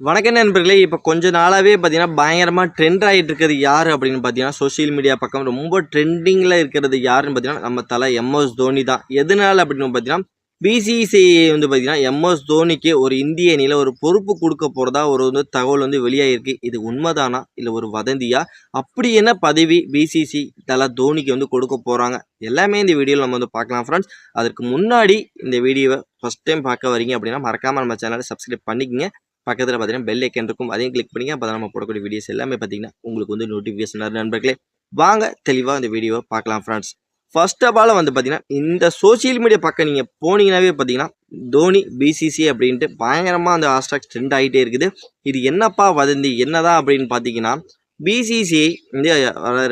வணக்கம் நண்பர்களே இப்போ கொஞ்ச நாளாகவே பார்த்தீங்கன்னா பயங்கரமாக ட்ரெண்ட் ஆகிட்டு இருக்கிறது யார் அப்படின்னு பார்த்தீங்கன்னா சோஷியல் மீடியா பக்கம் ரொம்ப ட்ரெண்டிங்கில் இருக்கிறது யாருன்னு பார்த்தீங்கன்னா நம்ம தலை எம்எஸ் தோனி தான். எதனால் அப்படின்னு பார்த்தீங்கன்னா பிசிசிஐ வந்து பார்த்தீங்கன்னா எம்எஸ் தோனிக்கு ஒரு இந்திய அணியில் ஒரு பொறுப்பு கொடுக்க போகிறதா ஒரு வந்து தகவல் வந்து வெளியாகிருக்கு இது உண்மைதானா? இல்லை ஒரு வதந்தியா? அப்படி என்ன பதவி பிசிசி தலை தோனிக்கு வந்து கொடுக்க போகிறாங்க எல்லாமே இந்த வீடியோவில் நம்ம வந்து பார்க்கலாம் ஃப்ரெண்ட்ஸ் அதற்கு முன்னாடி இந்த வீடியோவை ஃபஸ்ட் டைம் பார்க்க வரீங்க அப்படின்னா மறக்காமல் நம்ம சேனலை சப்ஸ்கிரைப் பண்ணிக்கங்க. பக்கத்தில் பார்த்தீங்கன்னா பெல் ஐக்கன் இருக்கும். அதையும் கிளிக் பண்ணிங்க அப்போ நம்ம போடக்கூடிய வீடியோஸ் எல்லாமே பார்த்தீங்கன்னா உங்களுக்கு வந்து நோட்டிஃபிகேஷன் நண்பர்களே வாங்க தெளிவாக இந்த வீடியோவை பார்க்கலாம் ஃப்ரெண்ட்ஸ் ஃபர்ஸ்ட் ஆஃப் ஆல் வந்து பார்த்தீங்கன்னா இந்த சோஷியல் மீடியா பக்கம் நீங்கள் போனீங்கன்னாவே பார்த்தீங்கன்னா தோனி பிசிசி அப்படின்ட்டு பயங்கரமாக அந்த ஹாஸ்டாக் ட்ரெண்ட் ஆகிட்டே இருக்குது. இது என்னப்பா வதந்தி என்னதான் அப்படின்னு பார்த்தீங்கன்னா பிசிசிஐ இந்தியா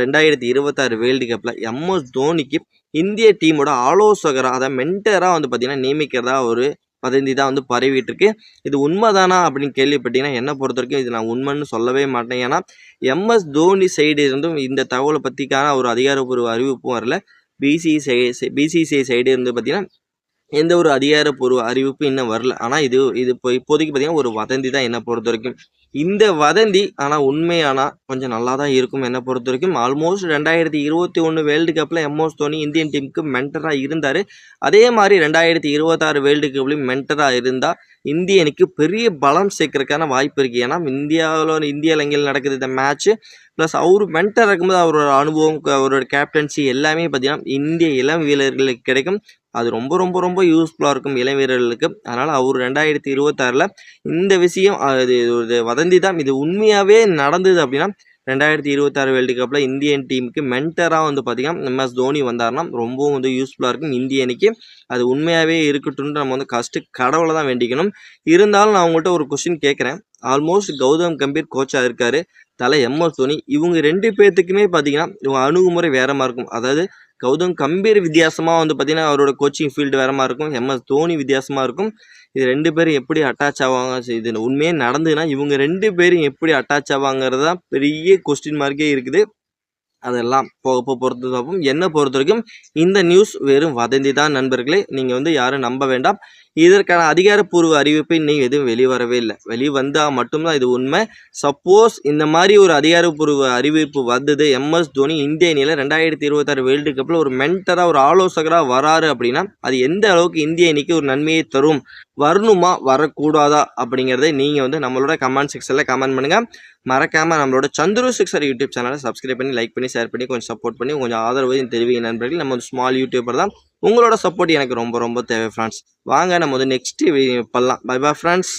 ரெண்டாயிரத்தி இருபத்தாறு வேர்ல்டு கப்பில் எம்எஸ் தோனிக்கு இந்திய டீமோட ஆலோசகராக அதை மென்டராக வந்து பார்த்தீங்கன்னா நியமிக்கிறதா ஒரு பதந்தி தான் வந்து பரவிட்டு இருக்கு இது உண்மைதானா அப்படின்னு கேள்விப்பட்டீங்கன்னா என்னை பொறுத்த வரைக்கும் இது நான் உண்மைன்னு சொல்லவே மாட்டேன். ஏன்னா எம்எஸ் தோனி சைடு இருந்தும் இந்த தகவலை பற்றிக்கான ஒரு அதிகாரப்பூர்வ அறிவிப்பும் வரல. பிசிசிஐ பிசிசிஐ சைடு இருந்து பார்த்தீங்கன்னா எந்த ஒரு அதிகாரப்பூர்வ அறிவிப்பு இன்னும் வரல. ஆனால் இது இது இப்போ இப்போதைக்கு பார்த்தீங்கன்னா ஒரு வதந்தி தான் என்னை பொறுத்த வரைக்கும். இந்த வதந்தி ஆனால் உண்மையானா கொஞ்சம் நல்லா தான் இருக்கும் என்னை பொறுத்த வரைக்கும். ஆல்மோஸ்ட் ரெண்டாயிரத்தி இருபத்தி ஒன்று வேர்ல்டு கப்பில் எம்எஸ் தோனி இந்தியன் டீமுக்கு மென்டராக இருந்தார். அதே மாதிரி ரெண்டாயிரத்தி இருபத்தாறு வேர்ல்டு கப்லையும் மென்டராக இருந்தால் இந்தியனுக்கு பெரிய பலம் சேர்க்கறதுக்கான வாய்ப்பு இருக்குது ஏன்னா இந்தியாவில் இந்திய இலங்கையில் நடக்குது இந்த மேட்ச்சு ப்ளஸ் அவர் மென்டர் இருக்கும்போது அவரோட அனுபவம் அவரோட கேப்டன்சி எல்லாமே பார்த்தீங்கன்னா இந்திய இளம் வீரர்களுக்கு கிடைக்கும். அது ரொம்ப ரொம்ப ரொம்ப யூஸ்ஃபுல்லாக இருக்கும் இளம் வீரர்களுக்கு. அதனால் அவர் ரெண்டாயிரத்தி இருபத்தாறில் இந்த விஷயம் அது ஒரு வதந்தி தான். இது உண்மையாகவே நடந்தது அப்படின்னா ரெண்டாயிரத்தி இருபத்தாறு வேர்ல்டு கப்பில் இந்தியன் டீமுக்கு மென்டராக வந்து பார்த்திங்கன்னா எம்எஸ் தோனி வந்தாருன்னா ரொம்பவும் வந்து யூஸ்ஃபுல்லாக இருக்கும் இந்திய அணிக்கு. அது உண்மையாகவே இருக்கட்டும்னு நம்ம வந்து கஷ்ட கடவுளை தான் வேண்டிக்கணும். இருந்தாலும் நான் உங்கள்கிட்ட ஒரு கொஸ்டின் கேட்குறேன். ஆல்மோஸ்ட் கௌதம் கம்பீர் கோச்சாக இருக்கார் தலை எம்எஸ் தோனி. இவங்க ரெண்டு பேர்த்துக்குமே பார்த்தீங்கன்னா இவங்க அணுகுமுறை வேற மாதிரி இருக்கும். அதாவது கௌதம் கம்பீர் வித்தியாசமாக வந்து பார்த்திங்கன்னா அவரோட கோச்சிங் ஃபீல்டு வேற மாதிரி இருக்கும். எம்எஸ் தோனி வித்தியாசமாக இருக்கும். இது ரெண்டு பேரும் எப்படி அட்டாச் ஆவாங்க? இது உண்மையே நடந்ததுன்னா இவங்க ரெண்டு பேரும் எப்படி அட்டாச் ஆவாங்கிறது தான் பெரிய கொஸ்டின் மார்க்கே இருக்குது. அதெல்லாம் போக போக பொறுத்து பார்ப்போம். என்னை பொறுத்த வரைக்கும் இந்த நியூஸ் வெறும் வதந்தி தான் நண்பர்களே. நீங்கள் வந்து யாரும் நம்ப வேண்டாம். இதற்கான அதிகாரப்பூர்வ அறிவிப்பு இன்னும் எதுவும் வெளிவரவே இல்லை. வெளிவந்தால் மட்டும்தான் இது உண்மை. சப்போஸ் இந்த மாதிரி ஒரு அதிகாரப்பூர்வ அறிவிப்பு வந்தது. எம்எஸ் தோனி இந்திய அணியில் ரெண்டாயிரத்தி இருபத்தாறு வேர்ல்டு கப்பில் ஒரு மென்டராக ஒரு ஆலோசகராக வராரு அப்படின்னா அது எந்த அளவுக்கு இந்திய அணிக்கு ஒரு நன்மையை தரும்? வரணுமா? வரக்கூடாதா? அப்படிங்கிறத நீங்கள் வந்து நம்மளோட கமெண்ட் செக்ஷனில் கமெண்ட் பண்ணுங்கள் மறக்காமல் நம்மளோட சந்துரு சிக்ஸர் யூடியூப் சேனலை சப்ஸ்கிரைப் பண்ணி லைக் பண்ணி ஷேர் பண்ணி கொஞ்சம் சப்போர்ட் பண்ணி கொஞ்சம் ஆதரவு தெரிவிங்க நண்பர்கள். நம்ம ஒரு ஸ்மால் யூடியூபர் தான். உங்களோட சப்போர்ட் எனக்கு ரொம்ப ரொம்ப தேவை ஃப்ரெண்ட்ஸ் வாங்க நம்ம வந்து நெக்ஸ்ட் பண்ணலாம். By bye friends